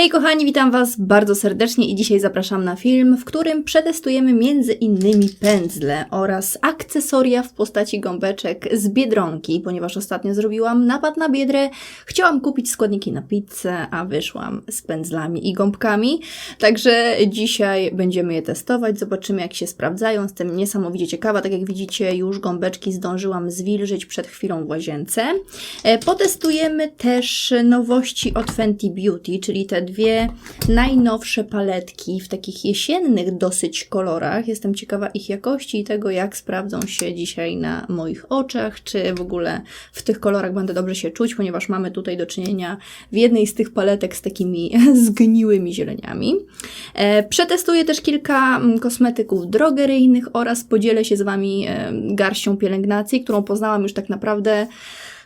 Hej kochani, witam Was bardzo serdecznie i dzisiaj zapraszam na film, w którym przetestujemy między innymi pędzle oraz akcesoria w postaci gąbeczek z Biedronki, ponieważ ostatnio zrobiłam napad na Biedrę, chciałam kupić składniki na pizzę, a wyszłam z pędzlami i gąbkami, także dzisiaj będziemy je testować, zobaczymy jak się sprawdzają, jestem niesamowicie ciekawa, tak jak widzicie już gąbeczki zdążyłam zwilżyć przed chwilą w łazience. E, Potestujemy też nowości od Fenty Beauty, czyli te dwie najnowsze paletki w takich jesiennych dosyć kolorach. Jestem ciekawa ich jakości i tego, jak sprawdzą się dzisiaj na moich oczach, czy w ogóle w tych kolorach będę dobrze się czuć, ponieważ mamy tutaj do czynienia w jednej z tych paletek z takimi zgniłymi zieleniami. E, Przetestuję też kilka mm, kosmetyków drogeryjnych oraz podzielę się z Wami e, garścią pielęgnacji, którą poznałam już tak naprawdę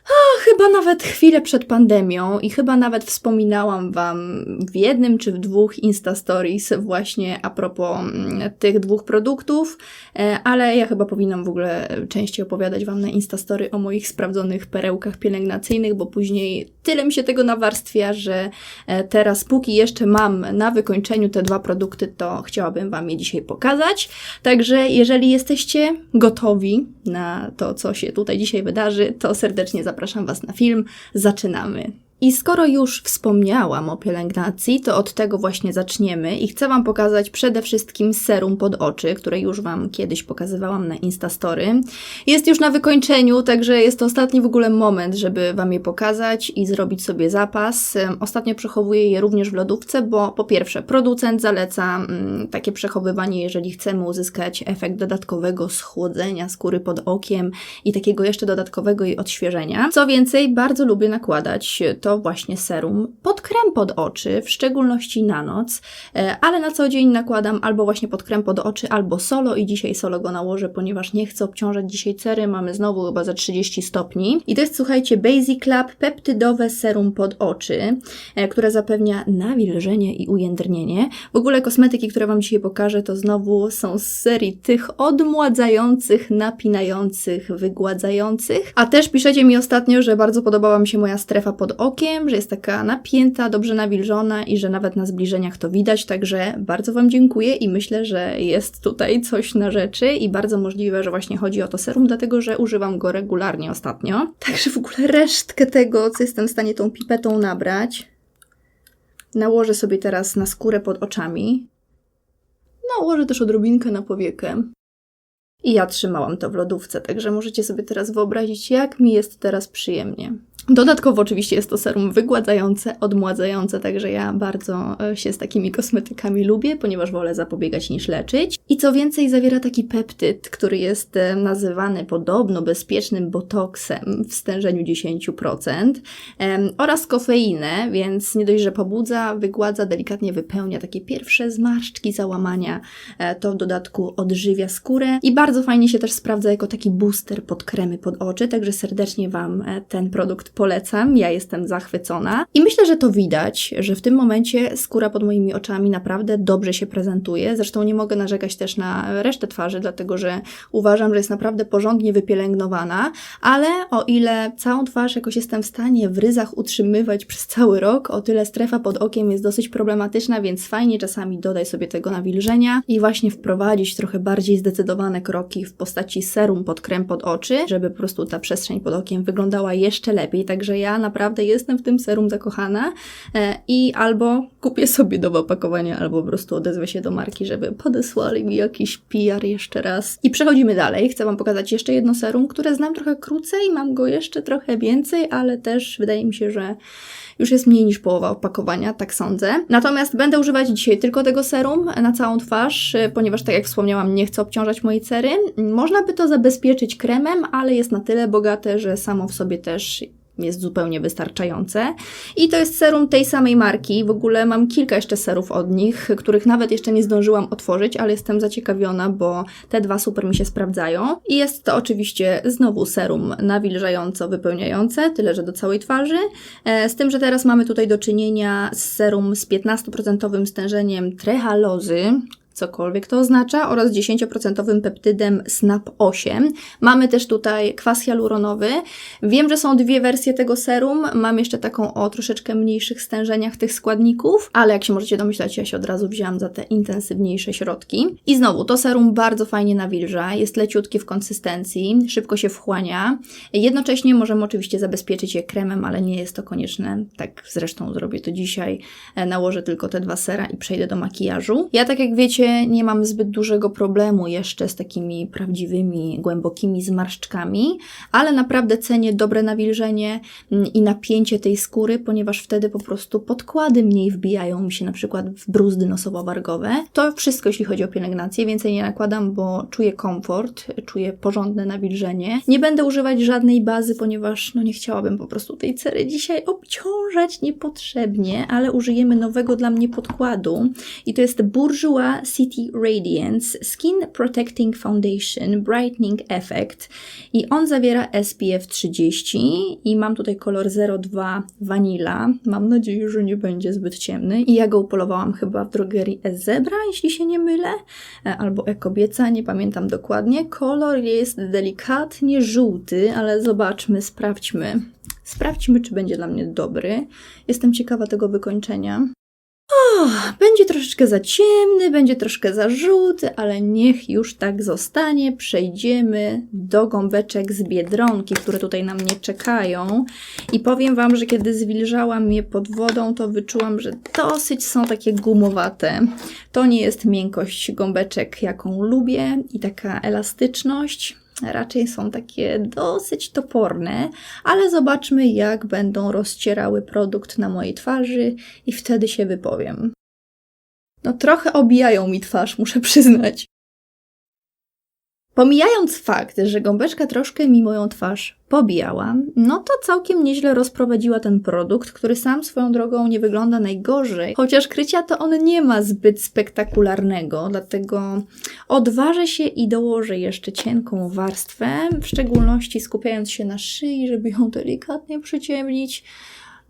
a, chyba nawet chwilę przed pandemią i chyba nawet wspominałam Wam w jednym czy w dwóch Insta Stories właśnie a propos mm, tych dwóch produktów, e, ale ja chyba powinnam w ogóle częściej opowiadać Wam na Insta Story o moich sprawdzonych perełkach pielęgnacyjnych, bo później tyle mi się tego nawarstwia, że e, teraz póki jeszcze mam na wykończeniu te dwa produkty, to chciałabym Wam je dzisiaj pokazać. Także jeżeli jesteście gotowi na to, co się tutaj dzisiaj wydarzy, to serdecznie zapraszam Was na film. Zaczynamy. I skoro już wspomniałam o pielęgnacji, to od tego właśnie zaczniemy i chcę Wam pokazać przede wszystkim serum pod oczy, które już Wam kiedyś pokazywałam na Instastory. Jest już na wykończeniu, także jest to ostatni w ogóle moment, żeby Wam je pokazać i zrobić sobie zapas. Ostatnio przechowuję je również w lodówce, bo po pierwsze producent zaleca mm, takie przechowywanie, jeżeli chcemy uzyskać efekt dodatkowego schłodzenia skóry pod okiem i takiego jeszcze dodatkowego jej odświeżenia. Co więcej, bardzo lubię nakładać to właśnie serum pod krem pod oczy, w szczególności na noc, e, ale na co dzień nakładam albo właśnie pod krem pod oczy, albo solo i dzisiaj solo go nałożę, ponieważ nie chcę obciążać dzisiaj cery, mamy znowu chyba za 30 stopni. I to jest, słuchajcie, Basic Lab peptydowe serum pod oczy, e, które zapewnia nawilżenie i ujędrnienie. W ogóle kosmetyki, które Wam dzisiaj pokażę, to znowu są z serii tych odmładzających, napinających, wygładzających. A też piszecie mi ostatnio, że bardzo podobała mi się moja strefa pod okiem, że jest taka napięta, dobrze nawilżona i że nawet na zbliżeniach to widać, także bardzo Wam dziękuję i myślę, że jest tutaj coś na rzeczy i bardzo możliwe, że właśnie chodzi o to serum, dlatego że używam go regularnie ostatnio. Także w ogóle resztkę tego, co jestem w stanie tą pipetą nabrać, nałożę sobie teraz na skórę pod oczami. Nałożę też odrobinkę na powiekę. I ja trzymałam to w lodówce, także możecie sobie teraz wyobrazić, jak mi jest teraz przyjemnie. Dodatkowo oczywiście jest to serum wygładzające, odmładzające, także ja bardzo e, się z takimi kosmetykami lubię, ponieważ wolę zapobiegać niż leczyć. I co więcej, zawiera taki peptyd, który jest e, nazywany podobno bezpiecznym botoksem w stężeniu 10% em, oraz kofeinę, więc nie dość, że pobudza, wygładza, delikatnie wypełnia takie pierwsze zmarszczki, załamania, e, to w dodatku odżywia skórę i bardzo fajnie się też sprawdza jako taki booster pod kremy pod oczy, także serdecznie Wam ten produkt polecam. Ja jestem zachwycona i myślę, że to widać, że w tym momencie skóra pod moimi oczami naprawdę dobrze się prezentuje. Zresztą nie mogę narzekać też na resztę twarzy, dlatego że uważam, że jest naprawdę porządnie wypielęgnowana, ale o ile całą twarz jakoś jestem w stanie w ryzach utrzymywać przez cały rok, o tyle strefa pod okiem jest dosyć problematyczna, więc fajnie czasami dodaj sobie tego nawilżenia i właśnie wprowadzić trochę bardziej zdecydowane kroki w postaci serum pod krem pod oczy, żeby po prostu ta przestrzeń pod okiem wyglądała jeszcze lepiej. Także ja naprawdę jestem w tym serum zakochana e, i albo kupię sobie do opakowania, albo po prostu odezwę się do marki, żeby podesłali mi jakiś PR jeszcze raz. I przechodzimy dalej. Chcę Wam pokazać jeszcze jedno serum, które znam trochę krócej, mam go jeszcze trochę więcej, ale też wydaje mi się, że już jest mniej niż połowa opakowania, tak sądzę. Natomiast będę używać dzisiaj tylko tego serum na całą twarz, y, ponieważ tak jak wspomniałam, nie chcę obciążać mojej cery. Można by to zabezpieczyć kremem, ale jest na tyle bogate, że samo w sobie też jest zupełnie wystarczające. I to jest serum tej samej marki. W ogóle mam kilka jeszcze serów od nich, których nawet jeszcze nie zdążyłam otworzyć, ale jestem zaciekawiona, bo te dwa super mi się sprawdzają. I jest to oczywiście znowu serum nawilżająco wypełniające, tyle że do całej twarzy. E, Z tym, że teraz mamy tutaj do czynienia z serum z 15% stężeniem trehalozy, cokolwiek to oznacza, oraz 10% peptydem SNAP8. Mamy też tutaj kwas hialuronowy. Wiem, że są dwie wersje tego serum. Mam jeszcze taką o troszeczkę mniejszych stężeniach tych składników, ale jak się możecie domyślać, ja się od razu wzięłam za te intensywniejsze środki. I znowu, to serum bardzo fajnie nawilża, jest leciutkie w konsystencji, szybko się wchłania. Jednocześnie możemy oczywiście zabezpieczyć je kremem, ale nie jest to konieczne. Tak zresztą zrobię to dzisiaj. E, nałożę tylko te dwa sera i przejdę do makijażu. Ja tak jak wiecie, nie mam zbyt dużego problemu jeszcze z takimi prawdziwymi, głębokimi zmarszczkami, ale naprawdę cenię dobre nawilżenie mm, i napięcie tej skóry, ponieważ wtedy po prostu podkłady mniej wbijają mi się na przykład w bruzdy nosowo-wargowe. To wszystko, jeśli chodzi o pielęgnację. Więcej nie nakładam, bo czuję komfort, czuję porządne nawilżenie. Nie będę używać żadnej bazy, ponieważ no nie chciałabym po prostu tej cery dzisiaj obciążać niepotrzebnie, ale użyjemy nowego dla mnie podkładu i to jest Bourjois City Radiance Skin Protecting Foundation Brightening Effect i on zawiera SPF 30 i mam tutaj kolor 02 Vanilla. Mam nadzieję, że nie będzie zbyt ciemny i ja go upolowałam chyba w drogerii E-Zebra, jeśli się nie mylę, e, albo E-Kobieca, nie pamiętam dokładnie. Kolor jest delikatnie żółty, ale zobaczmy, sprawdźmy. Sprawdźmy, czy będzie dla mnie dobry. Jestem ciekawa tego wykończenia. Będzie troszeczkę za ciemny, będzie troszkę za żółty, ale niech już tak zostanie. Przejdziemy do gąbeczek z biedronki, które tutaj na mnie czekają. I powiem Wam, że kiedy zwilżałam je pod wodą, to wyczułam, że dosyć są takie gumowate. To nie jest miękkość gąbeczek, jaką lubię i taka elastyczność raczej są takie dosyć toporne, ale zobaczmy, jak będą rozcierały produkt na mojej twarzy i wtedy się wypowiem. No, trochę obijają mi twarz, muszę przyznać. Pomijając fakt, że gąbeczka troszkę mi moją twarz pobijała, no to całkiem nieźle rozprowadziła ten produkt, który sam swoją drogą nie wygląda najgorzej, chociaż krycia to on nie ma zbyt spektakularnego, dlatego odważę się i dołożę jeszcze cienką warstwę, w szczególności skupiając się na szyi, żeby ją delikatnie przyciemnić,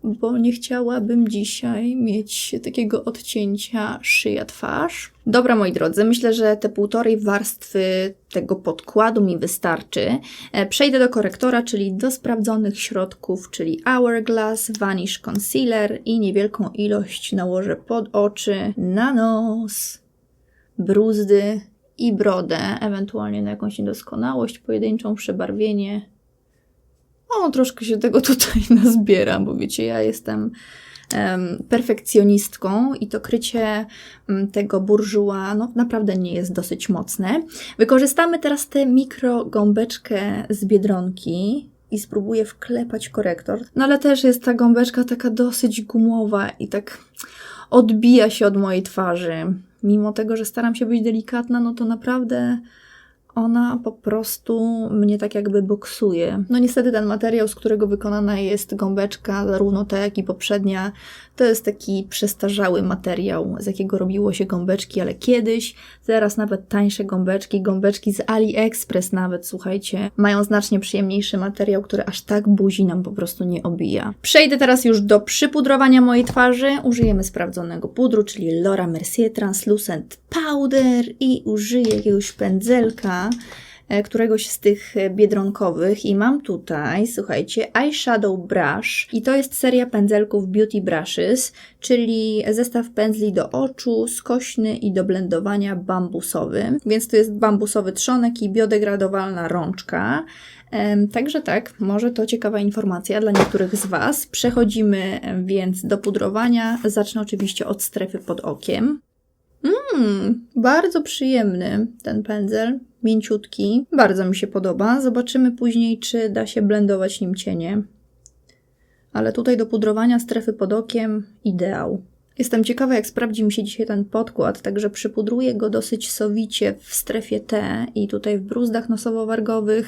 bo nie chciałabym dzisiaj mieć takiego odcięcia szyja-twarz. Dobra, moi drodzy, myślę, że te półtorej warstwy tego podkładu mi wystarczy. E, przejdę do korektora, czyli do sprawdzonych środków, czyli Hourglass, Vanish Concealer i niewielką ilość nałożę pod oczy, na nos, bruzdy i brodę, ewentualnie na jakąś niedoskonałość, pojedynczą przebarwienie o, troszkę się tego tutaj nazbieram, bo wiecie, ja jestem um, perfekcjonistką i to krycie um, tego burżuła no, naprawdę nie jest dosyć mocne. Wykorzystamy teraz tę mikrogąbeczkę z Biedronki i spróbuję wklepać korektor. No ale też jest ta gąbeczka taka dosyć gumowa i tak odbija się od mojej twarzy. Mimo tego, że staram się być delikatna, no to naprawdę ona po prostu mnie tak jakby boksuje. No niestety ten materiał, z którego wykonana jest gąbeczka, zarówno ta jak i poprzednia, to jest taki przestarzały materiał, z jakiego robiło się gąbeczki, ale kiedyś, teraz nawet tańsze gąbeczki, gąbeczki z AliExpress nawet, słuchajcie, mają znacznie przyjemniejszy materiał, który aż tak buzi nam po prostu nie obija. Przejdę teraz już do przypudrowania mojej twarzy. Użyjemy sprawdzonego pudru, czyli Laura Mercier Translucent Powder i użyję jakiegoś pędzelka, E, któregoś z tych e, biedronkowych i mam tutaj, słuchajcie, Eyeshadow Brush i to jest seria pędzelków Beauty Brushes, czyli zestaw pędzli do oczu, skośny i do blendowania bambusowy, więc to jest bambusowy trzonek i biodegradowalna rączka. Także tak, może to ciekawa informacja dla niektórych z Was. Przechodzimy więc do pudrowania. Zacznę oczywiście od strefy pod okiem. Mmm, bardzo przyjemny ten pędzel, mięciutki. Bardzo mi się podoba. Zobaczymy później, czy da się blendować nim cienie. Ale tutaj do pudrowania strefy pod okiem ideał. Jestem ciekawa, jak sprawdzi mi się dzisiaj ten podkład, także przypudruję go dosyć sowicie w strefie T i tutaj w bruzdach nosowo-wargowych,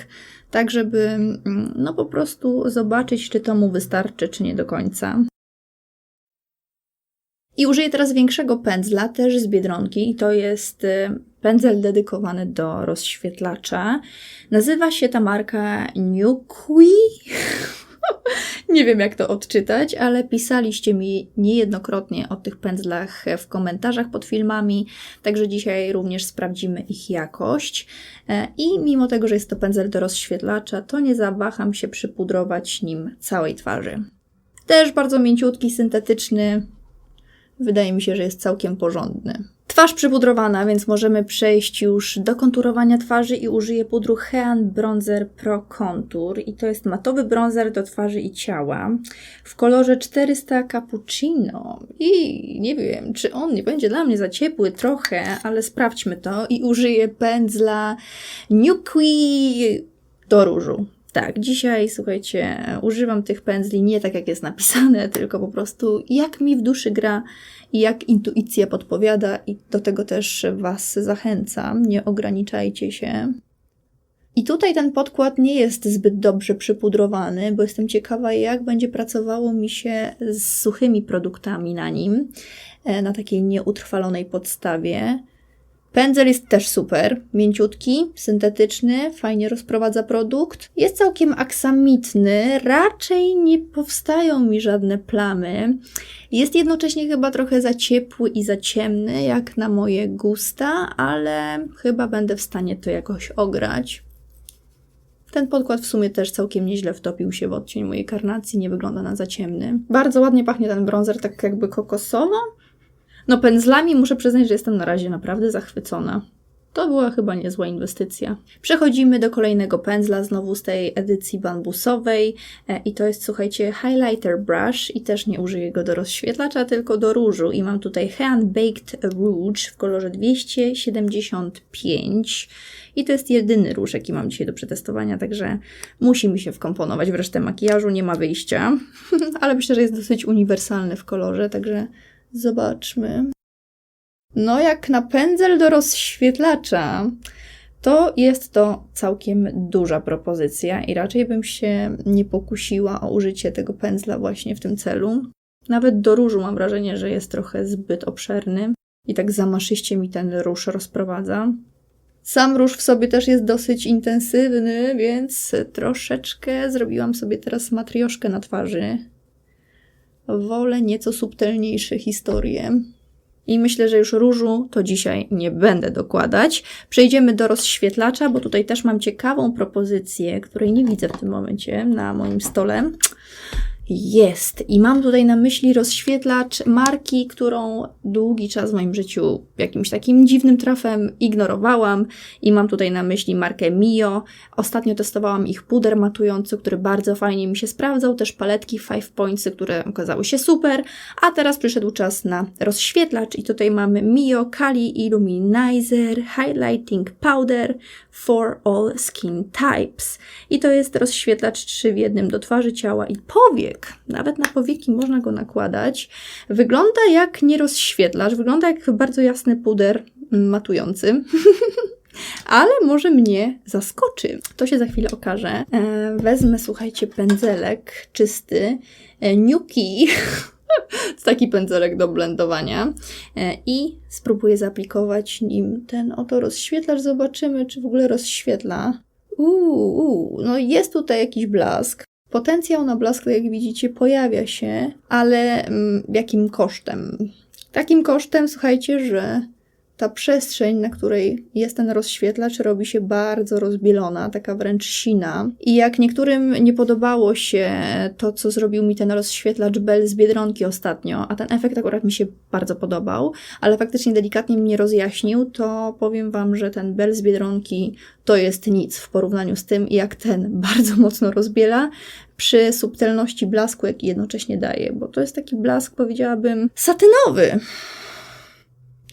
tak żeby mm, no po prostu zobaczyć, czy to mu wystarczy, czy nie do końca. I użyję teraz większego pędzla, też z Biedronki. I to jest y, pędzel dedykowany do rozświetlacza. Nazywa się ta marka Nuqui. Nie wiem, jak to odczytać, ale pisaliście mi niejednokrotnie o tych pędzlach w komentarzach pod filmami, także dzisiaj również sprawdzimy ich jakość. E, I mimo tego, że jest to pędzel do rozświetlacza, to nie zawaham się przypudrować nim całej twarzy. Też bardzo mięciutki, syntetyczny. Wydaje mi się, że jest całkiem porządny. Twarz przypudrowana, więc możemy przejść już do konturowania twarzy i użyję pudru Hean Bronzer Pro Contour i to jest matowy bronzer do twarzy i ciała w kolorze 400 Cappuccino i nie wiem, czy on nie będzie dla mnie za ciepły trochę, ale sprawdźmy to i użyję pędzla Nuki do różu. Tak, dzisiaj słuchajcie, używam tych pędzli nie tak jak jest napisane, tylko po prostu jak mi w duszy gra i jak intuicja podpowiada, i do tego też Was zachęcam. Nie ograniczajcie się. I tutaj ten podkład nie jest zbyt dobrze przypudrowany, bo jestem ciekawa, jak będzie pracowało mi się z suchymi produktami na nim, e, na takiej nieutrwalonej podstawie. Pędzel jest też super, mięciutki, syntetyczny, fajnie rozprowadza produkt. Jest całkiem aksamitny, raczej nie powstają mi żadne plamy. Jest jednocześnie chyba trochę za ciepły i za ciemny, jak na moje gusta, ale chyba będę w stanie to jakoś ograć. Ten podkład w sumie też całkiem nieźle wtopił się w odcień mojej karnacji, nie wygląda na za ciemny. Bardzo ładnie pachnie ten bronzer, tak jakby kokosowo. No pędzlami muszę przyznać, że jestem na razie naprawdę zachwycona. To była chyba niezła inwestycja. Przechodzimy do kolejnego pędzla, znowu z tej edycji bambusowej. E, I to jest, słuchajcie, highlighter brush i też nie użyję go do rozświetlacza, tylko do różu. I mam tutaj Hand Baked Rouge w kolorze 275. I to jest jedyny róż, jaki mam dzisiaj do przetestowania, także musi mi się wkomponować w resztę makijażu, nie ma wyjścia. Ale myślę, że jest dosyć uniwersalny w kolorze, także Zobaczmy. No, jak na pędzel do rozświetlacza, to jest to całkiem duża propozycja i raczej bym się nie pokusiła o użycie tego pędzla właśnie w tym celu. Nawet do różu mam wrażenie, że jest trochę zbyt obszerny i tak zamaszyście mi ten róż rozprowadza. Sam róż w sobie też jest dosyć intensywny, więc troszeczkę zrobiłam sobie teraz matrioszkę na twarzy wolę nieco subtelniejsze historie. I myślę, że już różu to dzisiaj nie będę dokładać. Przejdziemy do rozświetlacza, bo tutaj też mam ciekawą propozycję, której nie widzę w tym momencie na moim stole jest. I mam tutaj na myśli rozświetlacz marki, którą długi czas w moim życiu jakimś takim dziwnym trafem ignorowałam. I mam tutaj na myśli markę Mio. Ostatnio testowałam ich puder matujący, który bardzo fajnie mi się sprawdzał. Też paletki Five Pointsy, które okazały się super. A teraz przyszedł czas na rozświetlacz. I tutaj mamy Mio Kali Illuminizer Highlighting Powder for all skin types. I to jest rozświetlacz 3 w jednym do twarzy, ciała i powiek Nawet na powieki można go nakładać. Wygląda jak nie rozświetlacz, wygląda jak bardzo jasny puder matujący. ale może mnie zaskoczy. To się za chwilę okaże. E, wezmę, słuchajcie, pędzelek czysty, e, Nuki, to taki pędzelek do blendowania e, i spróbuję zaaplikować nim ten oto rozświetlacz. Zobaczymy, czy w ogóle rozświetla. Uuu, no jest tutaj jakiś blask. Potencjał na blask, jak widzicie, pojawia się, ale mm, jakim kosztem? Takim kosztem, słuchajcie, że ta przestrzeń, na której jest ten rozświetlacz, robi się bardzo rozbielona, taka wręcz sina. I jak niektórym nie podobało się to, co zrobił mi ten rozświetlacz Bell z Biedronki ostatnio, a ten efekt akurat mi się bardzo podobał, ale faktycznie delikatnie mnie rozjaśnił, to powiem Wam, że ten Bell z Biedronki to jest nic w porównaniu z tym, jak ten bardzo mocno rozbiela przy subtelności blasku, jaki jednocześnie daje, bo to jest taki blask, powiedziałabym, satynowy.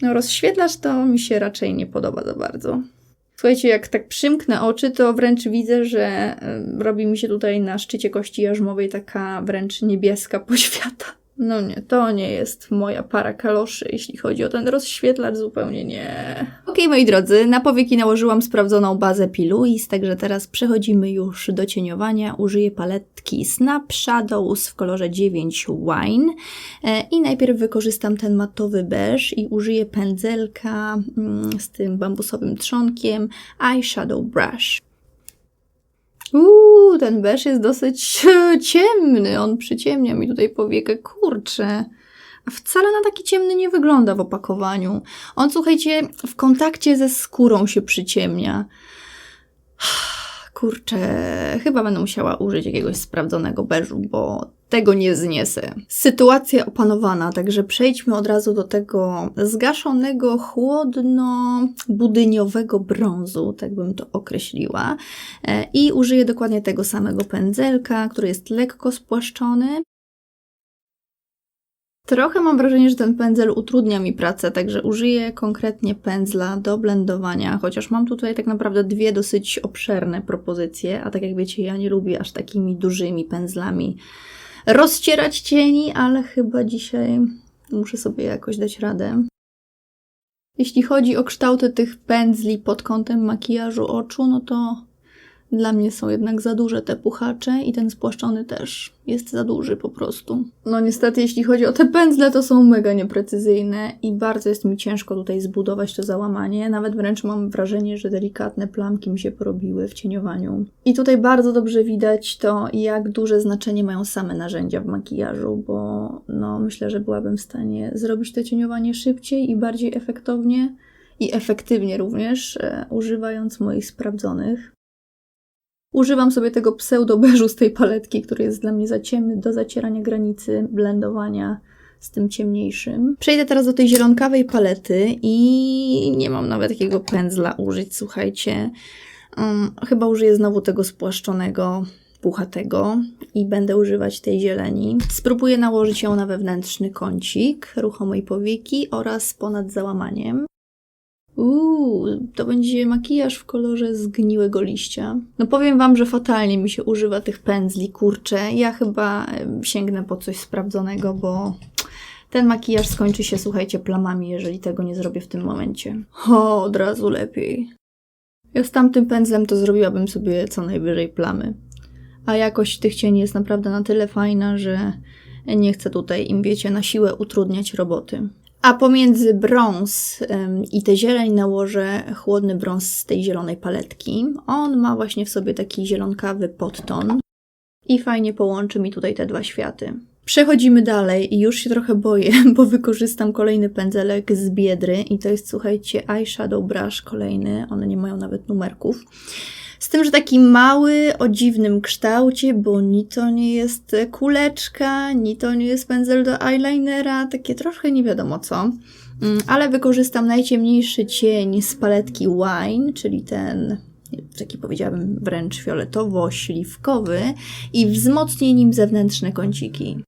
No, rozświetlacz to mi się raczej nie podoba za bardzo. Słuchajcie, jak tak przymknę oczy, to wręcz widzę, że robi mi się tutaj na szczycie kości jarzmowej taka wręcz niebieska poświata. No nie, to nie jest moja para kaloszy, jeśli chodzi o ten rozświetlacz, zupełnie nie. Ok, moi drodzy, na powieki nałożyłam sprawdzoną bazę Piluis, także teraz przechodzimy już do cieniowania. Użyję paletki Snap Shadows w kolorze 9 Wine e, i najpierw wykorzystam ten matowy beż i użyję pędzelka mm, z tym bambusowym trzonkiem Eyeshadow Brush. Uuu, ten beż jest dosyć e, ciemny. On przyciemnia mi tutaj powiekę. Kurczę. Wcale na taki ciemny nie wygląda w opakowaniu. On, słuchajcie, w kontakcie ze skórą się przyciemnia. Kurczę, chyba będę musiała użyć jakiegoś sprawdzonego beżu, bo tego nie zniesę. Sytuacja opanowana, także przejdźmy od razu do tego zgaszonego, chłodno-budyniowego brązu, tak bym to określiła. E, I użyję dokładnie tego samego pędzelka, który jest lekko spłaszczony. Trochę mam wrażenie, że ten pędzel utrudnia mi pracę, także użyję konkretnie pędzla do blendowania, chociaż mam tutaj tak naprawdę dwie dosyć obszerne propozycje, a tak jak wiecie, ja nie lubię aż takimi dużymi pędzlami rozcierać cieni, ale chyba dzisiaj muszę sobie jakoś dać radę. Jeśli chodzi o kształty tych pędzli pod kątem makijażu oczu, no to dla mnie są jednak za duże te puchacze i ten spłaszczony też jest za duży po prostu. No niestety, jeśli chodzi o te pędzle, to są mega nieprecyzyjne i bardzo jest mi ciężko tutaj zbudować to załamanie. Nawet wręcz mam wrażenie, że delikatne plamki mi się porobiły w cieniowaniu. I tutaj bardzo dobrze widać to, jak duże znaczenie mają same narzędzia w makijażu, bo no myślę, że byłabym w stanie zrobić to cieniowanie szybciej i bardziej efektownie i efektywnie również, e, używając moich sprawdzonych. Używam sobie tego pseudo-beżu z tej paletki, który jest dla mnie za ciemny do zacierania granicy, blendowania z tym ciemniejszym. Przejdę teraz do tej zielonkawej palety i nie mam nawet takiego pędzla użyć, słuchajcie. Um, chyba użyję znowu tego spłaszczonego puchatego i będę używać tej zieleni. Spróbuję nałożyć ją na wewnętrzny kącik ruchomej powieki oraz ponad załamaniem. Uuu, to będzie makijaż w kolorze zgniłego liścia. No powiem wam, że fatalnie mi się używa tych pędzli, kurczę. Ja chyba sięgnę po coś sprawdzonego, bo ten makijaż skończy się, słuchajcie, plamami, jeżeli tego nie zrobię w tym momencie. O, od razu lepiej. Ja z tamtym pędzlem to zrobiłabym sobie co najwyżej plamy. A jakość tych cieni jest naprawdę na tyle fajna, że nie chcę tutaj im, wiecie, na siłę utrudniać roboty. A pomiędzy brąz i tę zieleń nałożę chłodny brąz z tej zielonej paletki. On ma właśnie w sobie taki zielonkawy podton i fajnie połączy mi tutaj te dwa światy. Przechodzimy dalej i już się trochę boję, bo wykorzystam kolejny pędzelek z Biedry i to jest, słuchajcie, eyeshadow brush kolejny. One nie mają nawet numerków. Z tym, że taki mały, o dziwnym kształcie, bo ni to nie jest kuleczka, ni to nie jest pędzel do eyelinera, takie troszkę nie wiadomo co. Mm, ale wykorzystam najciemniejszy cień z paletki Wine, czyli ten taki powiedziałabym wręcz fioletowo-śliwkowy i wzmocnię nim zewnętrzne kąciki.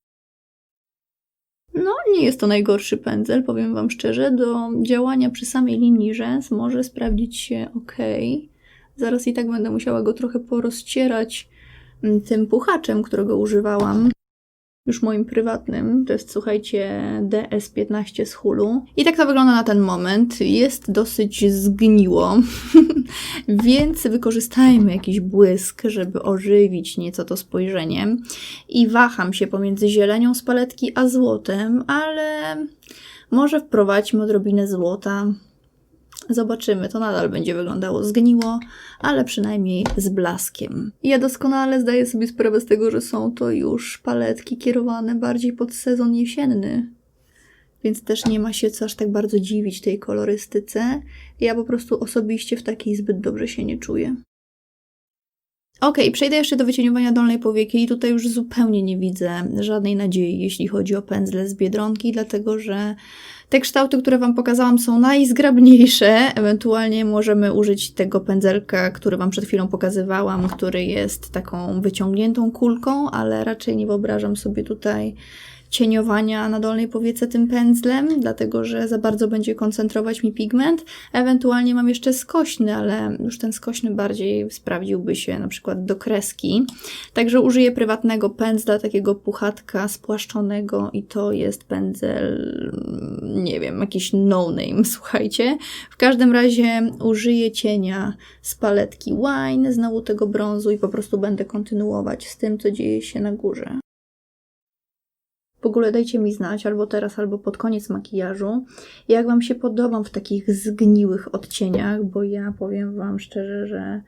No, nie jest to najgorszy pędzel, powiem Wam szczerze. Do działania przy samej linii rzęs może sprawdzić się ok. Zaraz i tak będę musiała go trochę porozcierać mm, tym puchaczem, którego używałam. Już moim prywatnym. To jest, słuchajcie, DS15 z Hulu. I tak to wygląda na ten moment. Jest dosyć zgniło, więc wykorzystajmy jakiś błysk, żeby ożywić nieco to spojrzenie. I waham się pomiędzy zielenią z paletki a złotem, ale może wprowadźmy odrobinę złota. Zobaczymy, to nadal będzie wyglądało zgniło, ale przynajmniej z blaskiem. Ja doskonale zdaję sobie sprawę z tego, że są to już paletki kierowane bardziej pod sezon jesienny, więc też nie ma się co aż tak bardzo dziwić tej kolorystyce. Ja po prostu osobiście w takiej zbyt dobrze się nie czuję. Ok, przejdę jeszcze do wycieniowania dolnej powieki i tutaj już zupełnie nie widzę żadnej nadziei, jeśli chodzi o pędzle z Biedronki, dlatego że te kształty, które Wam pokazałam są najzgrabniejsze. Ewentualnie możemy użyć tego pędzelka, który Wam przed chwilą pokazywałam, który jest taką wyciągniętą kulką, ale raczej nie wyobrażam sobie tutaj cieniowania na dolnej powiece tym pędzlem, dlatego że za bardzo będzie koncentrować mi pigment. Ewentualnie mam jeszcze skośny, ale już ten skośny bardziej sprawdziłby się na przykład do kreski. Także użyję prywatnego pędzla, takiego puchatka spłaszczonego i to jest pędzel, nie wiem, jakiś no-name, słuchajcie. W każdym razie użyję cienia z paletki Wine, znowu tego brązu i po prostu będę kontynuować z tym, co dzieje się na górze. W ogóle dajcie mi znać, albo teraz, albo pod koniec makijażu, jak Wam się podobam w takich zgniłych odcieniach, bo ja powiem Wam szczerze, że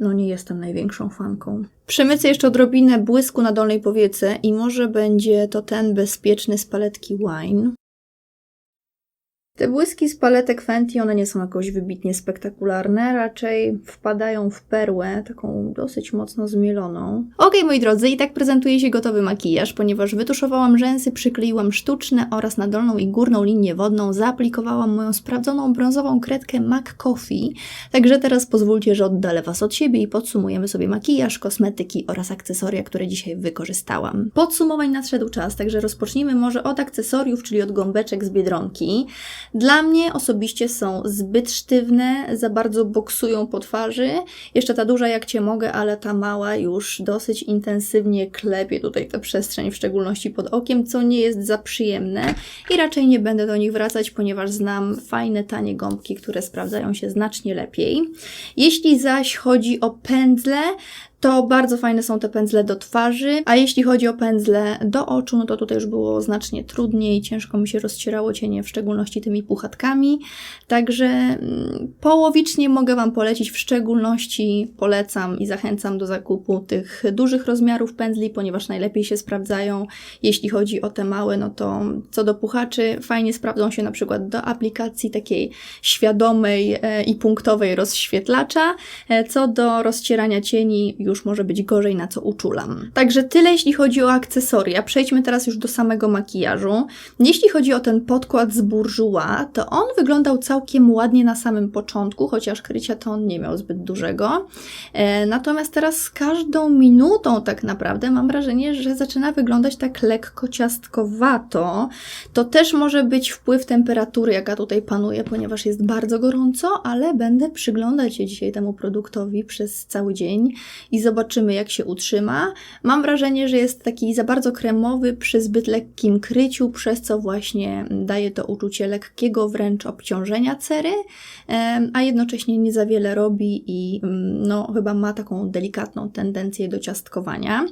no nie jestem największą fanką. Przemycę jeszcze odrobinę błysku na dolnej powiece i może będzie to ten bezpieczny z paletki Wine. Te błyski z paletek Fenty, one nie są jakoś wybitnie spektakularne, raczej wpadają w perłę, taką dosyć mocno zmieloną. Ok, moi drodzy, i tak prezentuje się gotowy makijaż, ponieważ wytuszowałam rzęsy, przykleiłam sztuczne oraz na dolną i górną linię wodną zaaplikowałam moją sprawdzoną brązową kredkę MAC Coffee. Także teraz pozwólcie, że oddalę Was od siebie i podsumujemy sobie makijaż, kosmetyki oraz akcesoria, które dzisiaj wykorzystałam. Podsumowań nadszedł czas, także rozpocznijmy może od akcesoriów, czyli od gąbeczek z Biedronki. Dla mnie osobiście są zbyt sztywne, za bardzo boksują po twarzy. Jeszcze ta duża jak Cię mogę, ale ta mała już dosyć intensywnie klepie tutaj tę przestrzeń, w szczególności pod okiem, co nie jest za przyjemne i raczej nie będę do nich wracać, ponieważ znam fajne, tanie gąbki, które sprawdzają się znacznie lepiej. Jeśli zaś chodzi o pędzle, to bardzo fajne są te pędzle do twarzy, a jeśli chodzi o pędzle do oczu, no to tutaj już było znacznie trudniej, ciężko mi się rozcierało cienie, w szczególności tymi puchatkami, także mm, połowicznie mogę Wam polecić, w szczególności polecam i zachęcam do zakupu tych dużych rozmiarów pędzli, ponieważ najlepiej się sprawdzają, jeśli chodzi o te małe, no to co do puchaczy, fajnie sprawdzą się na przykład do aplikacji takiej świadomej e, i punktowej rozświetlacza, e, co do rozcierania cieni już już może być gorzej, na co uczulam. Także tyle, jeśli chodzi o akcesoria. Przejdźmy teraz już do samego makijażu. Jeśli chodzi o ten podkład z Bourjois, to on wyglądał całkiem ładnie na samym początku, chociaż krycia to on nie miał zbyt dużego. E, natomiast teraz z każdą minutą tak naprawdę mam wrażenie, że zaczyna wyglądać tak lekko ciastkowato. To też może być wpływ temperatury, jaka tutaj panuje, ponieważ jest bardzo gorąco, ale będę przyglądać się dzisiaj temu produktowi przez cały dzień i zobaczymy, jak się utrzyma. Mam wrażenie, że jest taki za bardzo kremowy przy zbyt lekkim kryciu, przez co właśnie daje to uczucie lekkiego wręcz obciążenia cery, a jednocześnie nie za wiele robi i mm, no, chyba ma taką delikatną tendencję do ciastkowania.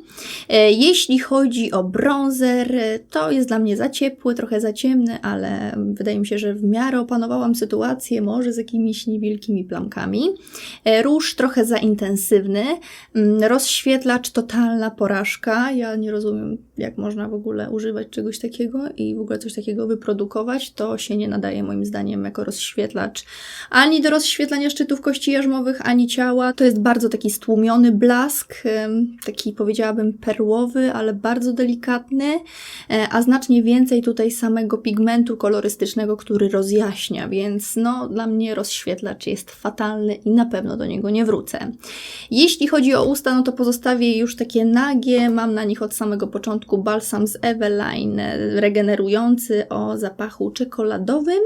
E, jeśli chodzi o bronzer, to jest dla mnie za ciepły, trochę za ciemny, ale wydaje mi się, że w miarę opanowałam sytuację, może z jakimiś niewielkimi plamkami. E, róż trochę za intensywny, rozświetlacz totalna porażka. Ja nie rozumiem, jak można w ogóle używać czegoś takiego i w ogóle coś takiego wyprodukować. To się nie nadaje moim zdaniem jako rozświetlacz ani do rozświetlania szczytów kości jarzmowych, ani ciała. To jest bardzo taki stłumiony blask, taki powiedziałabym perłowy, ale bardzo delikatny, e, a znacznie więcej tutaj samego pigmentu kolorystycznego, który rozjaśnia, więc no dla mnie rozświetlacz jest fatalny i na pewno do niego nie wrócę. Jeśli chodzi o usta, no to pozostawię już takie nagie. Mam na nich od samego początku balsam z Eveline regenerujący o zapachu czekoladowym.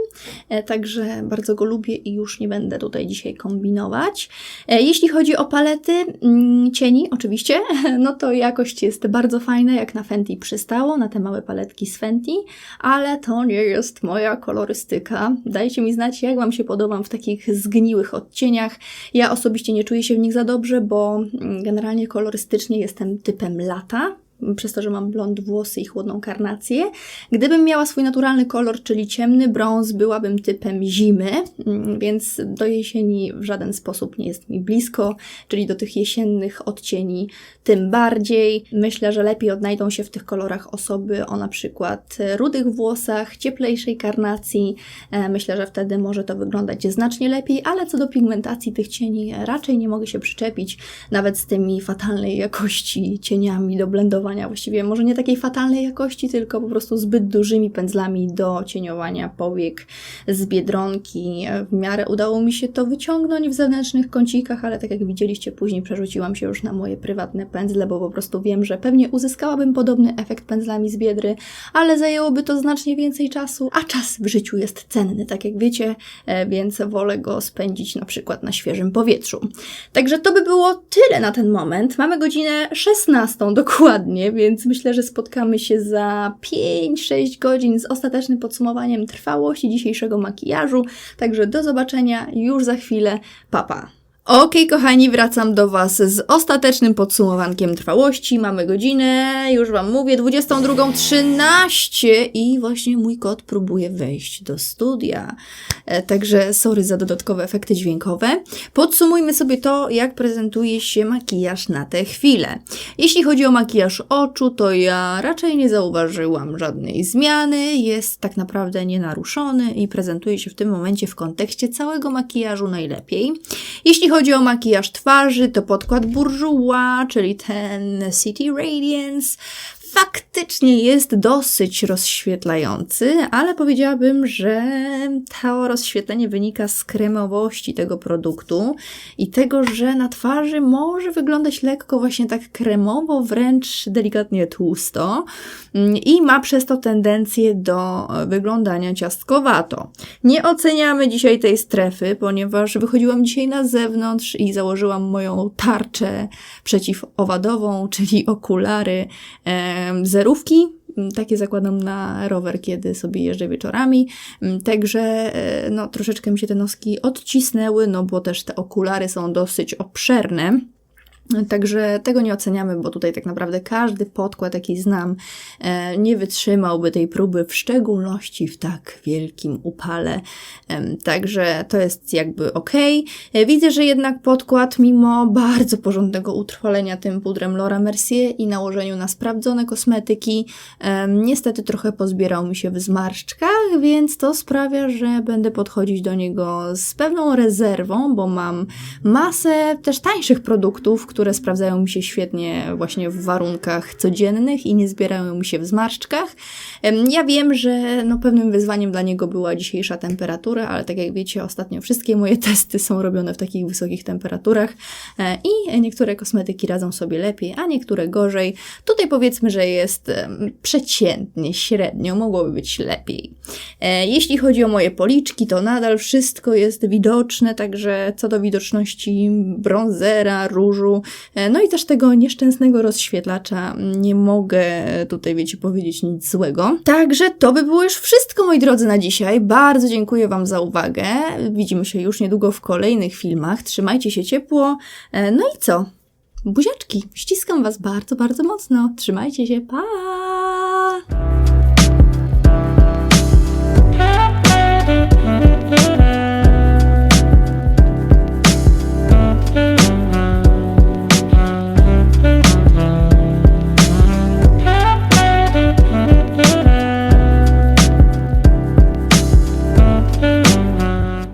E, także bardzo go lubię i już nie będę tutaj dzisiaj kombinować. E, jeśli chodzi o palety mm, cieni, oczywiście, no to jakość jest bardzo fajna, jak na Fenty przystało, na te małe paletki z Fenty, ale to nie jest moja kolorystyka. Dajcie mi znać, jak Wam się podobam w takich zgniłych odcieniach. Ja osobiście nie czuję się w nich za dobrze, bo Generalnie kolorystycznie jestem typem lata, przez to, że mam blond włosy i chłodną karnację. Gdybym miała swój naturalny kolor, czyli ciemny brąz, byłabym typem zimy, mm, więc do jesieni w żaden sposób nie jest mi blisko, czyli do tych jesiennych odcieni tym bardziej. Myślę, że lepiej odnajdą się w tych kolorach osoby o na przykład rudych włosach, cieplejszej karnacji. E, myślę, że wtedy może to wyglądać znacznie lepiej, ale co do pigmentacji tych cieni raczej nie mogę się przyczepić, nawet z tymi fatalnej jakości cieniami do blendowania właściwie może nie takiej fatalnej jakości, tylko po prostu zbyt dużymi pędzlami do cieniowania powiek z biedronki. W miarę udało mi się to wyciągnąć w zewnętrznych kącikach, ale tak jak widzieliście, później przerzuciłam się już na moje prywatne pędzle, bo po prostu wiem, że pewnie uzyskałabym podobny efekt pędzlami z biedry, ale zajęłoby to znacznie więcej czasu, a czas w życiu jest cenny, tak jak wiecie, e, więc wolę go spędzić na przykład na świeżym powietrzu. Także to by było tyle na ten moment. Mamy godzinę 16 dokładnie więc myślę, że spotkamy się za 5-6 godzin z ostatecznym podsumowaniem trwałości dzisiejszego makijażu. Także do zobaczenia już za chwilę. Papa. Okej, kochani, wracam do Was z ostatecznym podsumowankiem trwałości. Mamy godzinę, już Wam mówię, 22.13 i właśnie mój kot próbuje wejść do studia. E, Także sorry za dodatkowe efekty dźwiękowe. Podsumujmy sobie to, jak prezentuje się makijaż na tę chwilę. Jeśli chodzi o makijaż oczu, to ja raczej nie zauważyłam żadnej zmiany. Jest tak naprawdę nienaruszony i prezentuje się w tym momencie w kontekście całego makijażu najlepiej. Jeśli chodzi o makijaż twarzy, to podkład Bourjois, czyli ten City Radiance, faktycznie jest dosyć rozświetlający, ale powiedziałabym, że to rozświetlenie wynika z kremowości tego produktu i tego, że na twarzy może wyglądać lekko właśnie tak kremowo, wręcz delikatnie tłusto mm, i ma przez to tendencję do wyglądania ciastkowato. Nie oceniamy dzisiaj tej strefy, ponieważ wychodziłam dzisiaj na zewnątrz i założyłam moją tarczę przeciwowadową, czyli okulary em, zerówki. Takie zakładam na rower, kiedy sobie jeżdżę wieczorami. Także e, no, troszeczkę mi się te noski odcisnęły, no bo też te okulary są dosyć obszerne. Także tego nie oceniamy, bo tutaj tak naprawdę każdy podkład, jaki znam, e, nie wytrzymałby tej próby, w szczególności w tak wielkim upale. Także to jest jakby ok. Widzę, że jednak podkład, mimo bardzo porządnego utrwalenia tym pudrem Laura Mercier i nałożeniu na sprawdzone kosmetyki, niestety trochę pozbierał mi się w zmarszczkach, więc to sprawia, że będę podchodzić do niego z pewną rezerwą, bo mam masę też tańszych produktów, które sprawdzają mi się świetnie właśnie w warunkach codziennych i nie zbierają mi się w zmarszczkach. Ja wiem, że no pewnym wyzwaniem dla niego była dzisiejsza temperatura, ale tak jak wiecie, ostatnio wszystkie moje testy są robione w takich wysokich temperaturach e, i niektóre kosmetyki radzą sobie lepiej, a niektóre gorzej. Tutaj powiedzmy, że jest przeciętnie, średnio, mogłoby być lepiej. E, Jeśli chodzi o moje policzki, to nadal wszystko jest widoczne, także co do widoczności bronzera, różu, no i też tego nieszczęsnego rozświetlacza, nie mogę tutaj, wiecie, powiedzieć nic złego. Także to by było już wszystko, moi drodzy, na dzisiaj. Bardzo dziękuję Wam za uwagę. Widzimy się już niedługo w kolejnych filmach. Trzymajcie się ciepło. E, No i co? Buziaczki, ściskam Was bardzo, bardzo mocno. Trzymajcie się, pa!